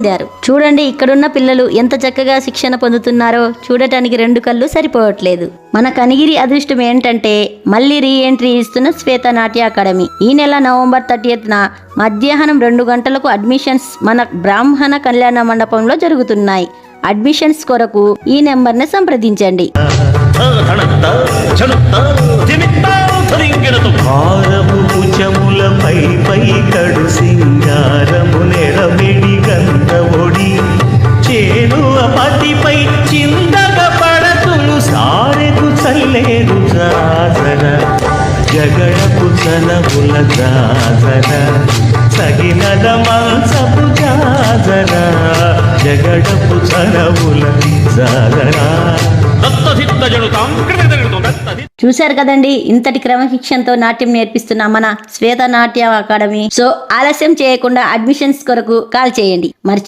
పొందారు చూడండి ఇక్కడున్న పిల్లలు ఎంత చక్కగా శిక్షణ పొందుతున్నారో. చూడటానికి రెండు కళ్ళు సరిపోవట్లేదు. మన కనిగిరి అదృష్టం ఏంటంటే మళ్ళీ రీ ఎంట్రీ ఇస్తున్న శ్వేత నాట్య అకాడమీ. ఈ నెల నవంబర్ థర్టీఎత్న మధ్యాహ్నం రెండు గంటలకు అడ్మిషన్స్ మన బ్రాహ్మణ కళ్యాణ మండపంలో జరుగుతున్నాయి. అడ్మిషన్స్ కొరకు ఈ నెంబర్ని సంప్రదించండి. పై చిందగ పడతులు సారెకు చల్లేరు జాజర. జగడపు చనవుల జాజర. సగినద మంచపు జాజర. జగడపు జాజరా. చూశారు కదండి ఇంతటి క్రమశిక్షణతో నాట్యం నేర్పిస్తున్న మన శ్వేత నాట్య అకాడమీ. సో ఆలస్యం చేయకుండా అడ్మిషన్స్ కొరకు కాల్ చేయండి. మరి